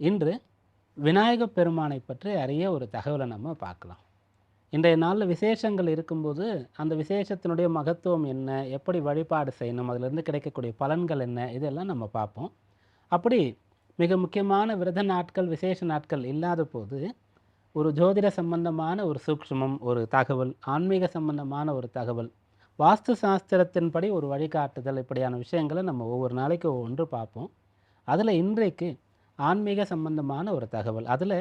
இன்று விநாயகப் பெருமானை பற்றி அறிய ஒரு தகவலை நம்ம பார்க்கலாம். இன்றைய நாளில் விசேஷங்கள் இருக்கும்போது அந்த விசேஷத்தினுடைய மகத்துவம் என்ன எப்படி வழிபாடு செய்யணும் அதிலிருந்து கிடைக்கக்கூடிய பலன்கள் என்ன இதெல்லாம் நம்ம பார்ப்போம். அப்படி மிக முக்கியமான விரத நாட்கள் விசேஷ நாட்கள் இல்லாத போது ஒரு ஜோதிட சம்பந்தமான ஒரு சூக்ஷ்மம் ஒரு தகவல் ஆன்மீக சம்பந்தமான ஒரு தகவல் வாஸ்து சாஸ்திரத்தின்படி ஒரு வழிகாட்டுதல் இப்படியான விஷயங்களை நம்ம ஒவ்வொரு நாளைக்கு ஒன்று பார்ப்போம். அதில் இன்றைக்கு ஆன்மீக சம்பந்தமான ஒரு தகவல். அதில்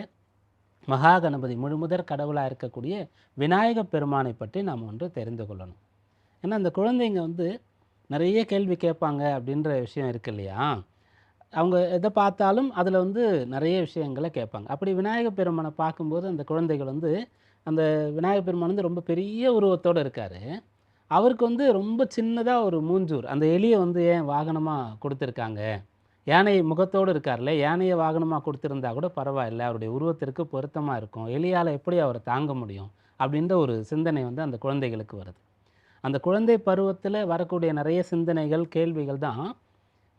மகா கணபதி முழுமுதற் கடவுளாக இருக்கக்கூடிய விநாயக பெருமானை பற்றி நாம் ஒன்று தெரிந்து கொள்ளணும். ஏன்னா அந்த குழந்தைங்க வந்து நிறைய கேள்வி கேட்பாங்க அப்படின்ற விஷயம் இருக்கு இல்லையா? அவங்க எதை பார்த்தாலும் அதில் வந்து நிறைய விஷயங்களை கேட்பாங்க. அப்படி விநாயக பெருமானை பார்க்கும்போது அந்த குழந்தைகள் வந்து அந்த விநாயக பெருமான் வந்து ரொம்ப பெரிய உருவத்தோடு இருக்கார். அவருக்கு வந்து ரொம்ப சின்னதாக ஒரு மூஞ்சூர். அந்த எலியை வந்து ஏன் வாகனமாக கொடுத்துருக்காங்க? யானை முகத்தோடு இருக்கார்ல யானையை வாகனமாக கொடுத்துருந்தா கூட பரவாயில்ல அவருடைய உருவத்திற்கு பொருத்தமாக இருக்கும் எலியால் எப்படி அவரை தாங்க முடியும் அப்படின்ற ஒரு சிந்தனை வந்து அந்த குழந்தைகளுக்கு வருது. அந்த குழந்தை பருவத்தில் வரக்கூடிய நிறைய சிந்தனைகள் கேள்விகள் தான்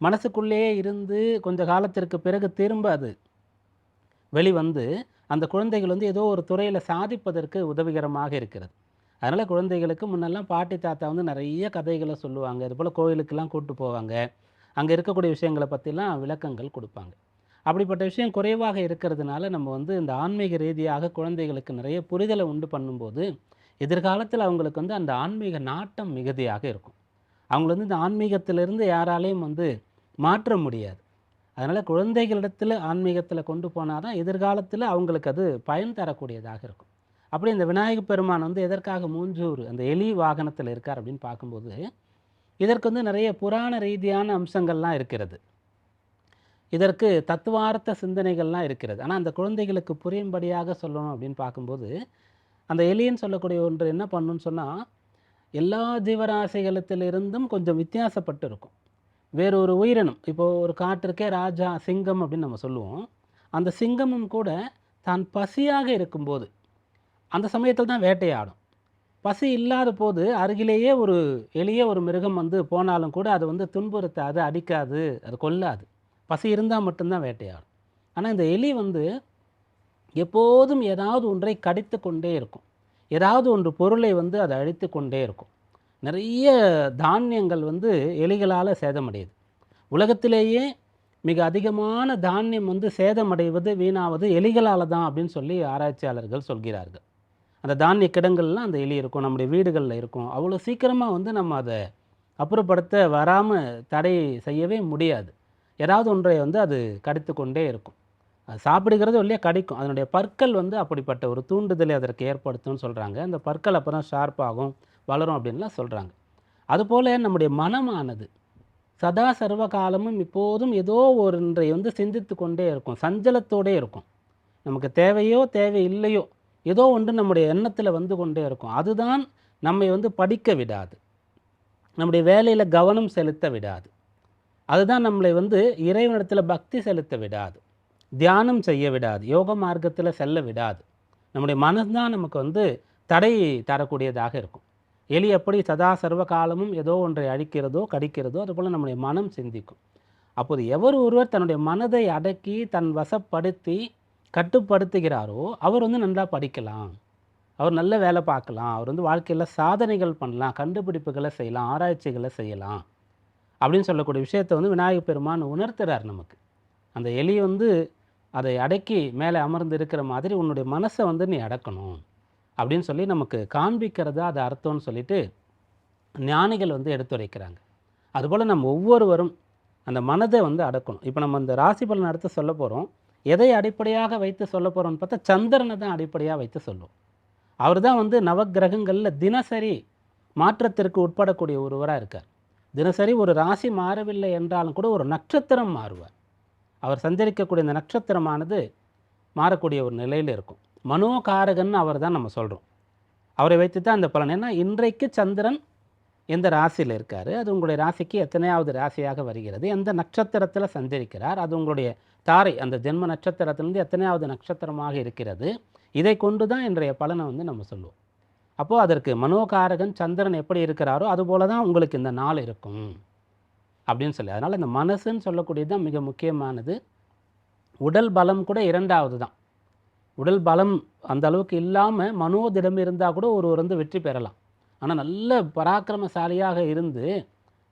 மனசுக்குள்ளேயே இருந்து கொஞ்ச காலத்திற்கு பிறகு திரும்ப அது வெளிவந்து அந்த குழந்தைகள் வந்து ஏதோ ஒரு துறையில் சாதிப்பதற்கு உதவிகரமாக இருக்கிறது. அதனால் குழந்தைகளுக்கு முன்னெல்லாம் பாட்டி தாத்தா வந்து நிறைய கதைகளை சொல்லுவாங்க. இது போல் கோயிலுக்கெல்லாம் கூப்பிட்டு போவாங்க. அங்கே இருக்கக்கூடிய விஷயங்களை பற்றிலாம் விளக்கங்கள் கொடுப்பாங்க. அப்படிப்பட்ட விஷயம் குறைவாக இருக்கிறதுனால நம்ம வந்து இந்த ஆன்மீக ரீதியாக குழந்தைகளுக்கு நிறைய புரிதலை உண்டு பண்ணும்போது எதிர்காலத்தில் அவங்களுக்கு வந்து அந்த ஆன்மீக நாட்டம் மிகுதியாக இருக்கும். அவங்கள வந்து இந்த ஆன்மீகத்திலிருந்து யாராலையும் வந்து மாற்ற முடியாது. அதனால் குழந்தைகளிடத்தில் ஆன்மீகத்தில் கொண்டு போனால் தான் எதிர்காலத்தில் அவங்களுக்கு அது பயன் தரக்கூடியதாக இருக்கும். அப்படி இந்த விநாயகப் பெருமான் வந்து எதற்காக மூஞ்சூர் அந்த எலி வாகனத்தில் இருக்கார் அப்படின்னு பார்க்கும்போது இதற்கு வந்து நிறைய புராண ரீதியான அம்சங்கள்லாம் இருக்கிறது. இதற்கு தத்துவார்த்த சிந்தனைகள்லாம் இருக்கிறது. ஆனால் அந்த குழந்தைகளுக்கு புரியும்படியாக சொல்லணும் அப்படின்னு பார்க்கும்போது அந்த எலியன் சொல்லக்கூடிய ஒன்று என்ன பண்ணுன்னு சொன்னால் எல்லா ஜீவராசிகளத்திலிருந்தும் கொஞ்சம் வித்தியாசப்பட்டு இருக்கும் வேறு ஒரு உயிரினம் இப்போது ஒரு காட்டிற்கே ராஜா சிங்கம் அப்படின்னு நம்ம சொல்லுவோம். அந்த சிங்கமும் கூட தான் பசியாக இருக்கும்போது அந்த சமயத்தில் தான் வேட்டையாடும். பசி இல்லாத போது அருகிலேயே ஒரு எளிய ஒரு மிருகம் வந்து போனாலும் கூட அது வந்து துன்புறுத்தாது அடிக்காது அது கொல்லாது. பசி இருந்தால் மட்டும்தான் வேட்டையாடும். ஆனால் இந்த எலி வந்து எப்போதும் ஏதாவது ஒன்றை கடித்து கொண்டே இருக்கும். ஏதாவது ஒன்று பொருளை வந்து அதை அழித்து கொண்டே இருக்கும். நிறைய தானியங்கள் வந்து எலிகளால் சேதமடையுது. உலகத்திலேயே மிக அதிகமான தானியம் வந்து சேதமடைவது வீணாவது எலிகளால் தான் அப்படின்னு சொல்லி ஆராய்ச்சியாளர்கள் சொல்கிறார்கள். அந்த தானிய கிடங்கள்லாம் அந்த எலி இருக்கும் நம்முடைய வீடுகளில் இருக்கும். அவ்வளோ சீக்கிரமாக வந்து நம்ம அதை அப்புறப்படுத்த வராமல் தடை செய்யவே முடியாது. ஏதாவது ஒன்றை வந்து அது கடித்து கொண்டே இருக்கும். அது சாப்பிடுகிறது இல்லையா கடிக்கும். அதனுடைய பற்கள் வந்து அப்படிப்பட்ட ஒரு தூண்டுதலை அதற்கு ஏற்படுத்தும்னு சொல்கிறாங்க அந்த பற்கள் அப்போ தான் ஷார்ப்பாகும் வளரும் அப்படின்லாம் சொல்கிறாங்க அதுபோல் நம்முடைய மனமானது சதா சர்வ காலமும் இப்போதும் ஏதோ ஒன்றை வந்து சிந்தித்து கொண்டே இருக்கும். சஞ்சலத்தோடே இருக்கும். நமக்கு தேவையோ தேவை இல்லையோ ஏதோ ஒன்று நம்முடைய எண்ணத்தில் வந்து கொண்டே இருக்கும். அதுதான் நம்மை வந்து படிக்க விடாது. நம்முடைய வேலையில் கவனம் செலுத்த விடாது. அதுதான் நம்மளை வந்து இறைவனிடத்தில் பக்தி செலுத்த விடாது. தியானம் செய்ய விடாது. யோக மார்க்கத்தில் செல்ல விடாது. நம்முடைய மனதுதான் நமக்கு வந்து தடை தரக்கூடியதாக இருக்கும். எலி எப்படி சதா சர்வ காலமும் ஏதோ ஒன்றை அழிக்கிறதோ கடிக்கிறதோ அதுபோல் நம்முடைய மனம் சிந்திக்கும். அப்போது எவர் ஒருவர் தன்னுடைய மனதை அடக்கி தன் வசப்படுத்தி கட்டுப்படுத்துகிறாரோ அவர் வந்து நல்லா படிக்கலாம். அவர் நல்ல வேலை பார்க்கலாம். அவர் வந்து வாழ்க்கையில் சாதனைகள் பண்ணலாம். கண்டுபிடிப்புகளை செய்யலாம். ஆராய்ச்சிகளை செய்யலாம். அப்படின்னு சொல்லக்கூடிய விஷயத்தை வந்து விநாயகப் பெருமான் உணர்த்துறார் நமக்கு. அந்த எலி வந்து அதை அடக்கி மேலே அமர்ந்து இருக்கிற மாதிரி உன்னுடைய மனசை வந்து நீ அடக்கணும். அப்படின்னு சொல்லி நமக்கு காண்பிக்கிறதா அது அர்த்தம்னு சொல்லிட்டு ஞானிகள் வந்து எடுத்துரைக்கிறாங்க. அதுபோல் நம்ம ஒவ்வொருவரும் அந்த மனதை வந்து அடக்கணும். இப்போ நம்ம இந்த ராசி பலன் அடுத்து சொல்ல போகிறோம் எதை அடிப்படையாக வைத்து சொல்ல போகிறோம்னு பார்த்தா சந்திரனை தான் அடிப்படையாக வைத்து சொல்லுவோம் அவர் தான் வந்து நவக்கிரகங்களில் தினசரி மாற்றத்திற்கு உட்படக்கூடிய ஒருவராக இருக்கார். தினசரி ஒரு ராசி மாறவில்லை என்றாலும் கூட ஒரு நட்சத்திரம் மாறுவார். அவர் சஞ்சரிக்கக்கூடிய இந்த நட்சத்திரமானது மாறக்கூடிய ஒரு நிலையில் இருக்கும். மனோகாரகன் அவர் தான் நம்ம சொல்கிறோம் அவரை வைத்து தான் அந்த பலன். ஏன்னா இன்றைக்கு சந்திரன் எந்த ராசியில் இருக்கார்? அது உங்களுடைய ராசிக்கு எத்தனையாவது ராசியாக வருகிறது? எந்த நட்சத்திரத்தில் சஞ்சரிக்கிறார்? அது உங்களுடைய தாரை அந்த ஜென்ம நட்சத்திரத்திலிருந்து எத்தனையாவது நட்சத்திரமாக இருக்கிறது இதை கொண்டு தான் இன்றைய பலனை வந்து நம்ம சொல்லுவோம். அப்போது அதற்கு மனோகாரகன் சந்திரன் எப்படி இருக்கிறாரோ அதுபோல தான் உங்களுக்கு இந்த நாள் இருக்கும் அப்படின்னு சொல்லி. அதனால் இந்த மனசுன்னு சொல்லக்கூடியது தான் மிக முக்கியமானது. உடல் பலம் கூட இரண்டாவது தான். உடல் பலம் அந்த அளவுக்கு இல்லாமல் மனோதிடம் இருந்தால் கூட ஒருவர் வந்து வெற்றி பெறலாம். ஆனால் நல்ல பராக்கிரமசாலியாக இருந்து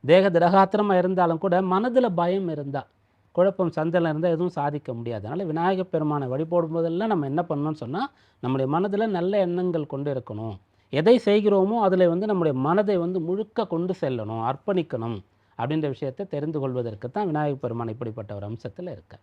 தேக திரகாத்திரமாக இருந்தாலும் கூட மனதில் பயம் இருந்தால் குழப்பம் சந்தையில் இருந்தால் எதுவும் சாதிக்க முடியாது. அதனால் விநாயகப் பெருமானை வழிபடும் போதெல்லாம் நம்ம என்ன பண்ணணும்னு சொன்னால் நம்முடைய மனதில் நல்ல எண்ணங்கள் கொண்டு இருக்கணும். எதை செய்கிறோமோ அதில் வந்து நம்முடைய மனதை வந்து முழுக்க கொண்டு செல்லணும் அர்ப்பணிக்கணும் அப்படின்ற விஷயத்தை தெரிந்து கொள்வதற்கு தான் விநாயகப் பெருமான் இப்படிப்பட்ட ஒரு அம்சத்தில் இருக்குது